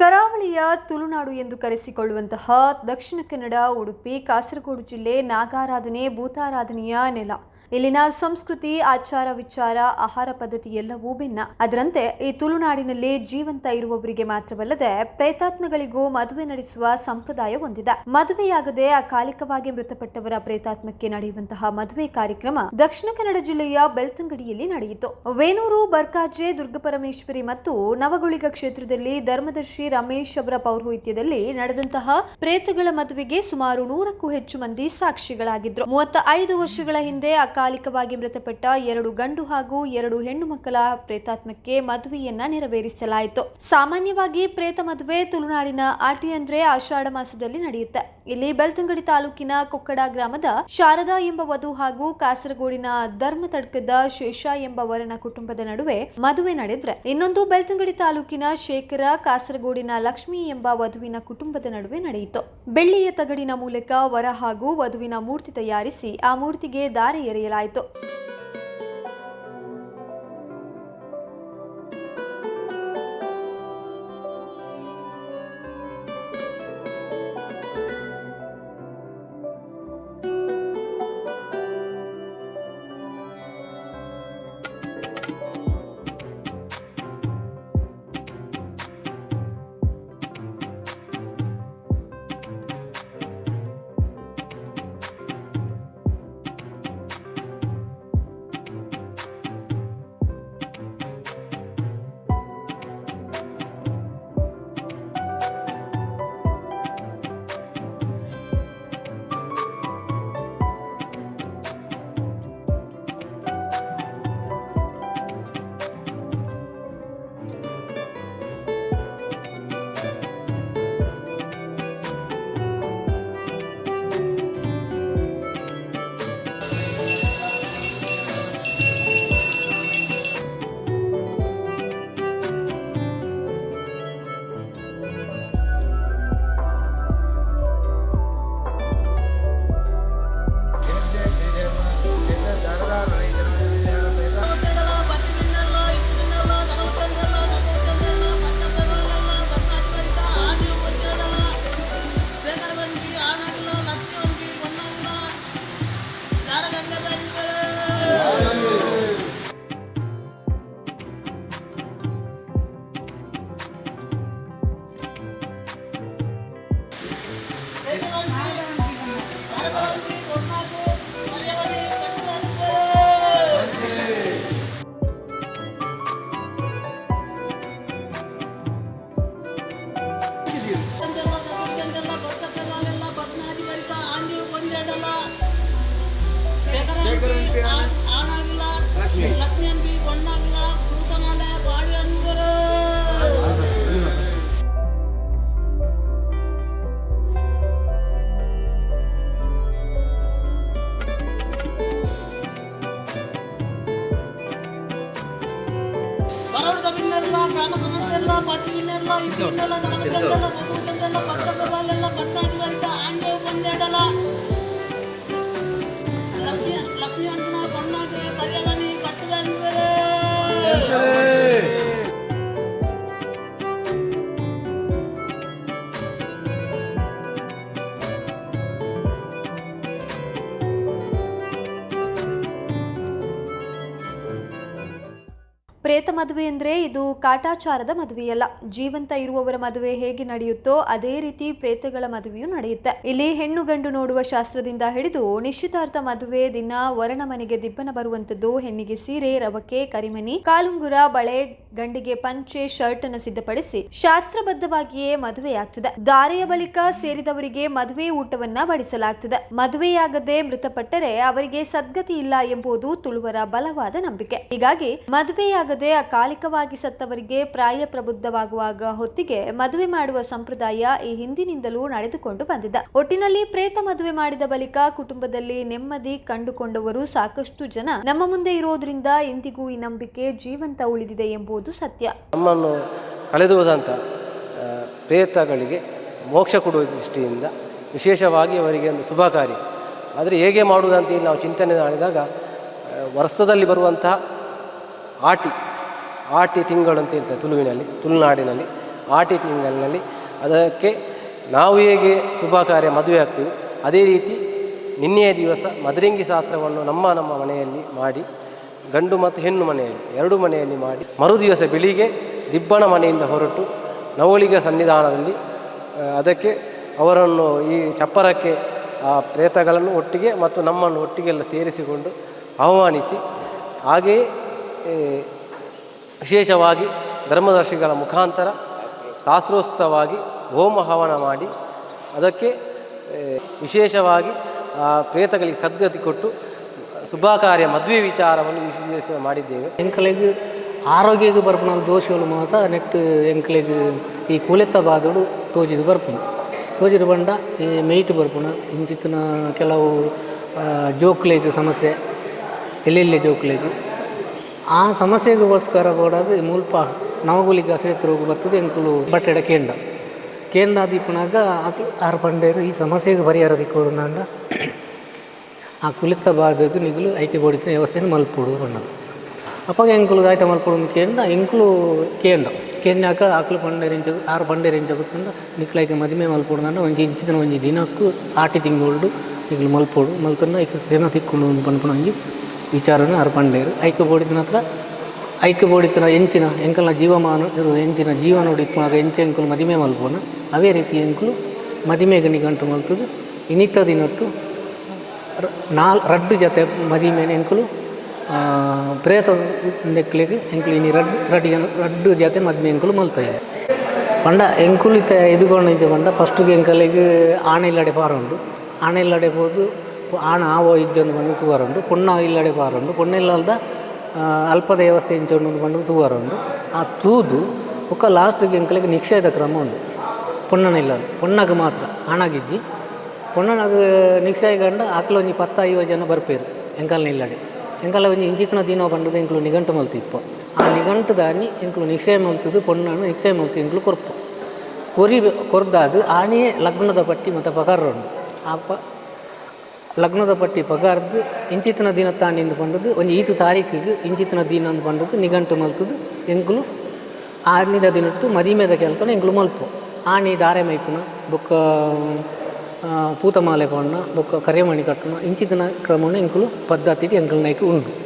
ಕರಾವಳಿಯ ತುಳುನಾಡು ಎಂದು ಕರೆಸಿಕೊಳ್ಳುವಂತಹ ದಕ್ಷಿಣ ಕನ್ನಡ ಉಡುಪಿ ಕಾಸರಗೋಡು ಜಿಲ್ಲೆ ನಾಗಾರಾಧನೆ ಭೂತಾರಾಧನೆಯ ನೆಲ. ಇಲ್ಲಿನ ಸಂಸ್ಕೃತಿ, ಆಚಾರ, ವಿಚಾರ, ಆಹಾರ ಪದ್ಧತಿ ಎಲ್ಲವೂ ಭಿನ್ನ. ಅದರಂತೆ ಈ ತುಳುನಾಡಿನಲ್ಲಿ ಜೀವಂತ ಇರುವವರಿಗೆ ಮಾತ್ರವಲ್ಲದೆ ಪ್ರೇತಾತ್ಮಗಳಿಗೂ ಮದುವೆ ನಡೆಸುವ ಸಂಪ್ರದಾಯ ಹೊಂದಿದೆ. ಮದುವೆಯಾಗದೆ ಅಕಾಲಿಕವಾಗಿ ಮೃತಪಟ್ಟವರ ಪ್ರೇತಾತ್ಮಕ್ಕೆ ನಡೆಯುವಂತಹ ಮದುವೆ ಕಾರ್ಯಕ್ರಮ ದಕ್ಷಿಣ ಕನ್ನಡ ಜಿಲ್ಲೆಯ ಬೆಳ್ತಂಗಡಿಯಲ್ಲಿ ನಡೆಯಿತು. ವೇಣೂರು, ಬರ್ಕಾಜೆ, ದುರ್ಗಪರಮೇಶ್ವರಿ ಮತ್ತು ನವಗುಳಿಗ ಕ್ಷೇತ್ರದಲ್ಲಿ ಧರ್ಮದರ್ಶಿ ರಮೇಶ್ ಅವರ ಪೌರೋಹಿತ್ಯದಲ್ಲಿ ನಡೆದಂತಹ ಪ್ರೇತಗಳ ಮದುವೆಗೆ ಸುಮಾರು ನೂರಕ್ಕೂ ಹೆಚ್ಚು ಮಂದಿ ಸಾಕ್ಷಿಗಳಾಗಿದ್ರು. ಮೂವತ್ತ ಐದು ವರ್ಷಗಳ ಹಿಂದೆ ಅಕಾಲಿಕವಾಗಿ ಮೃತಪಟ್ಟ ಎರಡು ಗಂಡು ಹಾಗೂ ಎರಡು ಹೆಣ್ಣು ಮಕ್ಕಳ ಪ್ರೇತಾತ್ಮಕ್ಕೆ ಮದುವೆಯನ್ನ ನೆರವೇರಿಸಲಾಯಿತು. ಸಾಮಾನ್ಯವಾಗಿ ಪ್ರೇತ ಮದುವೆ ತುಳುನಾಡಿನ ಆಟಿ ಅಂದ್ರೆ ಆಷಾಢ ಮಾಸದಲ್ಲಿ ನಡೆಯುತ್ತೆ. ಇಲ್ಲಿ ಬೆಳ್ತಂಗಡಿ ತಾಲೂಕಿನ ಕೊಕ್ಕಡ ಗ್ರಾಮದ ಶಾರದಾ ಎಂಬ ವಧು ಹಾಗೂ ಕಾಸರಗೋಡಿನ ಧರ್ಮತಡ್ಕದ ಶೇಷ ಎಂಬ ವರನ ಕುಟುಂಬದ ನಡುವೆ ಮದುವೆ ನಡೆದ್ರೆ ಇನ್ನೊಂದು ಬೆಳ್ತಂಗಡಿ ತಾಲೂಕಿನ ಶೇಖರ, ಕಾಸರಗೋಡಿನ ಲಕ್ಷ್ಮಿ ಎಂಬ ವಧುವಿನ ಕುಟುಂಬದ ನಡುವೆ ನಡೆಯಿತು. ಬೆಳ್ಳಿಯ ತಗಡಿನ ಮೂಲಕ ವರ ಹಾಗೂ ವಧುವಿನ ಮೂರ್ತಿ ತಯಾರಿಸಿ ಆ ಮೂರ್ತಿಗೆ ದಾರೆ ಎರೆಯಲಾಯಿತು. జిల్లా శేఖరంపి ఆనాగుల లక్ష్మీ కొండాగుల కూతమండ పాడి అందరూ పరవడ విన్నర్లా గ్రామ సమస్యల్లో పత్తి విన్నర్లో పొందేటలా લક્ષ્મી અંજના કર્યાવાની કટદાન કરે ಪ್ರೇತ ಮದುವೆ ಎಂದರೆ ಇದು ಕಾಟಾಚಾರದ ಮದುವೆಯಲ್ಲ. ಜೀವಂತ ಇರುವವರ ಮದುವೆ ಹೇಗೆ ನಡೆಯುತ್ತೋ ಅದೇ ರೀತಿ ಪ್ರೇತಗಳ ಮದುವೆಯೂ ನಡೆಯುತ್ತೆ. ಇಲ್ಲಿ ಹೆಣ್ಣು ಗಂಡು ನೋಡುವ ಶಾಸ್ತ್ರದಿಂದ ಹಿಡಿದು ನಿಶ್ಚಿತಾರ್ಥ ಮದುವೆ ದಿನ ವರನ ಮನೆಗೆ ದಿಬ್ಬನ ಬರುವಂತದ್ದು ಹೆಣ್ಣಿಗೆ ಸೀರೆ, ರವಕೆ ಕರಿಮನಿ ಕಾಲುಂಗುರ, ಬಳೆ, ಗಂಡಿಗೆ ಪಂಚೆ ಶರ್ಟ್ ಅನ್ನು ಸಿದ್ಧಪಡಿಸಿ ಶಾಸ್ತ್ರಬದ್ಧವಾಗಿಯೇ ಮದುವೆಯಾಗ್ತದೆ. ದಾರೆಯ ಬಳಿಕ ಸೇರಿದವರಿಗೆ ಮದುವೆ ಊಟವನ್ನ ಬಡಿಸಲಾಗ್ತದೆ. ಮದುವೆಯಾಗದೆ ಮೃತಪಟ್ಟರೆ ಅವರಿಗೆ ಸದ್ಗತಿ ಇಲ್ಲ ಎಂಬುದು ತುಳುವರ ಬಲವಾದ ನಂಬಿಕೆ. ಹೀಗಾಗಿ ಮದುವೆಯಾಗದೆ ಅಕಾಲಿಕವಾಗಿ ಸತ್ತವರಿಗೆ ಪ್ರಾಯ ಪ್ರಬುದ್ಧವಾಗುವಾಗ ಹೊತ್ತಿಗೆ ಮದುವೆ ಮಾಡುವ ಸಂಪ್ರದಾಯ ಈ ಹಿಂದಿನಿಂದಲೂ ನಡೆದುಕೊಂಡು ಬಂದಿದೆ. ಒಟ್ಟಿನಲ್ಲಿ ಪ್ರೇತ ಮದುವೆ ಮಾಡಿದ ಬಳಿಕ ಕುಟುಂಬದಲ್ಲಿ ನೆಮ್ಮದಿ ಕಂಡುಕೊಂಡವರು ಸಾಕಷ್ಟು ಜನ ನಮ್ಮ ಮುಂದೆ ಇರೋದ್ರಿಂದ ಇಂದಿಗೂ ಈ ನಂಬಿಕೆ ಜೀವಂತ ಉಳಿದಿದೆ ಎಂಬುದು ಸತ್ಯ. ನಮ್ಮನ್ನು ಕಳೆದು ಹೋದಂಥ ಪ್ರೇತಗಳಿಗೆ ಮೋಕ್ಷ ಕೊಡುವ ದೃಷ್ಟಿಯಿಂದ ವಿಶೇಷವಾಗಿ ಅವರಿಗೆ ಒಂದು ಶುಭ ಕಾರ್ಯ ಆದರೆ ಹೇಗೆ ಮಾಡುವುದಂತ ನಾವು ಚಿಂತನೆ ಮಾಡಿದಾಗ ವರ್ಷದಲ್ಲಿ ಬರುವಂತಹ ಆಟಿ ಆಟಿ ತಿಂಗಳು ಅಂತ ಇರ್ತದೆ ತುಳುವಿನಲ್ಲಿ, ತುಳುನಾಡಿನಲ್ಲಿ. ಆಟಿ ತಿಂಗಳಿನಲ್ಲಿ ಅದಕ್ಕೆ ನಾವು ಹೇಗೆ ಶುಭ ಕಾರ್ಯ ಮದುವೆ ಆಗ್ತೀವಿ, ಅದೇ ರೀತಿ ನಿನ್ನೆಯ ದಿವಸ ಮದರಿಂಗಿ ಶಾಸ್ತ್ರವನ್ನು ನಮ್ಮ ನಮ್ಮ ಮನೆಯಲ್ಲಿ ಮಾಡಿ, ಗಂಡು ಮತ್ತು ಹೆಣ್ಣು ಮನೆಯಲ್ಲಿ, ಎರಡು ಮನೆಯಲ್ಲಿ ಮಾಡಿ ಮರುದಿವಸ ಬೆಳಿಗ್ಗೆ ದಿಬ್ಬಣ ಮನೆಯಿಂದ ಹೊರಟು ನವಳಿಗ ಸನ್ನಿಧಾನದಲ್ಲಿ ಅದಕ್ಕೆ ಅವರನ್ನು ಈ ಚಪ್ಪರಕ್ಕೆ ಆ ಪ್ರೇತಗಳನ್ನು ಒಟ್ಟಿಗೆ ಮತ್ತು ನಮ್ಮನ್ನು ಒಟ್ಟಿಗೆಲ್ಲ ಸೇರಿಸಿಕೊಂಡು ಆಹ್ವಾನಿಸಿ, ಹಾಗೆಯೇ ವಿಶೇಷವಾಗಿ ಧರ್ಮದರ್ಶಿಗಳ ಮುಖಾಂತರ ಶಾಸ್ತ್ರೋತ್ಸವವಾಗಿ ಹೋಮ ಹವನ ಮಾಡಿ ಅದಕ್ಕೆ ವಿಶೇಷವಾಗಿ ಪ್ರೇತಗಳಿಗೆ ಸದ್ಗತಿ ಕೊಟ್ಟು ಶುಭ ಕಾರ್ಯ ಮದುವೆ ವಿಚಾರವನ್ನು ವಿಶೇಷ ಮಾಡಿದ್ದೇವೆ. ಎಂಕಲೆಗೆ ಆರೋಗ್ಯದ ಬರ್ಪಣ ದೋಷಗಳು ಮಾತ್ರ ನೆಟ್ ಎಂಕಲೆಗೆ ಈ ಕುಲೆತ್ತ ಭಾಗಗಳು ತೋಜಿದು ಬರ್ಪಣ. ತೋಜಿದು ಬಂಡ ಈ ಮೇಯ್ಟ್ ಬರ್ಪಣ. ಇಂಚಿತ್ತಿನ ಕೆಲವು ಆ, ಜೋಕ್ಲೆಗ್ ಸಮಸ್ಯೆ ಎಲ್ಲೆಲ್ಲಿ ಜೋಕ್ಲೆಗ್? ಆ ಸಮಸ್ಯೆಗೋಸ್ಕರ ಕೂಡ ಮುಲ್ಪ ನವಗುಲಿಗ ಸೇತು ರೋಗ ಬರ್ತದೆ ಎಂಕುಲು ಬಟ್ಟೆಡ ಕೇಂದ್ರ. ಕೇಂದ್ರ ದೀಪನಾಗ ಆರು ಪಂಡೇರು ಈ ಸಮಸ್ಯೆಗೆ ಪರಿಹಾರ ದಿಕ್ಕೋಡು ಆ ಕುಲಿತ ಭಾಗಕ್ಕೆ ನಿಗುಲು ಐಕೆ ಬೋಡಿತ ವ್ಯವಸ್ಥೆಯನ್ನು ಮಲ್ಪುಡು ಬಣ್ಣದು ಅಪ್ಪಾಗ ಎಂಕುಲು ಆಯ್ತ ಮಲ್ಪುಡು ಕೇಂದ್ರ, ಎಂಕುಲು ಕೇಂದ್ರ. ಕೇಂದ್ರಾಕ ಆಕಲು ಪಂಡೇರಿಂಚ ಆರು ಪಂಡೇರಿಂಚ ಗೊತ್ತಂದ ನಿಕ್ಲೈಕೆ ಮದುವೆ ಮಲ್ಪೋಡು ಅಂಡ ಒಂಜಿ ಇಂಚಿನ ಒಂಜಿ ದಿನಕ್ಕೂ ಆಟಿ ತಿಂಗಳು ನಿಗ್ಲು ಮಲ್ಪೋಡು. ಮಲ್ತನ್ನ ಐಕೆ ಸೇನಾ ತಿಕ್ಕೊಂಡು ಒಂದು ಒಂಜಿ ವಿಚಾರನ ಆರು ಐಕ್ಯ ಬೋಡಿತನ ಹತ್ರ, ಐಕ್ಯ ಬೋಡಿತನ ಎಂಚಿನ, ಎಂಕಲ್ನ ಜೀವಮಾನ, ಇದು ಎಂಚಿನ ಜೀವನ ಇಪ್ಪನಾಗ ಎಂಚೆ ಎಂಕುಲು ಮದಿಮೆ ಮಲ್ಪೋನ ಅವೇ ರೀತಿ ಎಂಕುಲು ಮದಿಮೆ ಗಂಟು ಮಲ್ತದು. ಇನಿತ ದಿನಟ್ಟು ನಾಲ್, ರಡ್ಡು ಜೊತೆ ಮದಿಮೆ ಎಂಕುಲು ಪ್ರೇತ ನೆಕ್ಲಿಗೆ ಎಂಕಲು ಇನಿ ರಡ್ ರಡ್ಡ ರಡ್ಡು ಜೊತೆ ಮದಿಮೆ ಎಂಕುಲು ಮಲ್ತಾಯಿ ಪಂಡ ಎಂಕುಲು ಇತ್ತ ಎದುಗೊಂಡು ಇದ್ದೆ ಪಂಡ ಫಸ್ಟ್ಗೆ ಎಂಕಲಿಗೆ ಪಾರುಂಡು ಆಣೆ ಇಲ್ಲಡೆ ಹೋದು ಆಣ, ಆವೋ ಇದ್ದೊಂದು ಬಂದು ತೂವರುಂಡು ಪುಣ್ಣ ಇಲ್ಲಡೆ ಬಾರುಂಡು ಪುಣ್ಣ ಇಲ್ಲದ ಅಲ್ಪ ದೇವಸ್ಥೆ ಇಂಚೊಂಡು ಬಂದು ತೂವರುಂಡು ಆ ತೂದು ಒಕ್ಕ ಲಾಸ್ಟಿಗೆ ಎಂಕಲಿಗೆ ನಿಕ್ಷೇಧ ಕ್ರಮ ಉಂಟು. ಪುಣ್ಣನ ಇಲ್ಲ, ಪುಣ್ಣಗೆ ಮಾತ್ರ ಹಣಗಿದ್ದಿ ಪೊಣ್ಣನಾಗ ನಿಕ್ಷಾಯಿಗಂಡ ಆಕಲು ಒಂಜಿ ಪತ್ತ ಐವತ್ತು ಜನ ಬರ್ಪೇರು, ಎಂಕಲ್ನ ಇಲ್ಲಡೆ. ಎಂಕಲ್ಲ ಒಂಜಿ ಇಂಚಿತ್ತಿನ ದಿನ ಬಂಡದು ಎಂಕ್ಲು ನಿಘಂಟು ಮಲ್ತಿಪ್ಪ ಆ ನಿಘಂಟು ದಾನಿ ಎಂಕ್ಲು ನಿಕ್ಷಯ ಮಲ್ತದು, ಪೊಣ್ಣನು ನಿಕ್ಷಯ ಮಲ್ತು ಎಂಕ್ಲು ಕೊರ್ಪು. ಕೊರಿ, ಕೊರ್ದಾದು, ಆನೆಯೇ ಲಗ್ನದ ಪಟ್ಟಿ ಮತ್ತು ಉಂಟು ಆ ಪ ಲಗ್ನದ ಪಟ್ಟಿ ಪಗಾರ್ದು ಇಂಚಿತ್ತಿನ ದಿನ ತಾಂಡಿಂದು ಬಂದದ್ದು ಒಂದು ಈತು ತಾರೀಕಿಗೆ ಇಂಚಿತ್ತಿನ ದಿನ ಅಂದು ಬಂದದ್ದು ನಿಘಂಟು ಮಲ್ತದು ಎಂಕುಲು ಆನಿದ ದಿನಟ್ಟು ಮದಿಮೆದ ಕೆಲಸ ಎಂಕುಲು ಮಲ್ಪು. ಆನಿ ದಾರೆ ಮೈಪುನ, ಬೊಕ್ಕ ಪೂತಮಾಲೆ ಪೊಣ್ಣ ಬೊಕ್ಕ ಕರೆಮಣಿ ಕಟ್ಟುನ, ಇಂಚಿತ್ತಿನ ಕ್ರಮಣ ಎಂಕುಲು ಪದ್ಧತಿಗೆ ಎಂಕುಲು ನೈಟ್ ಉಂಡು.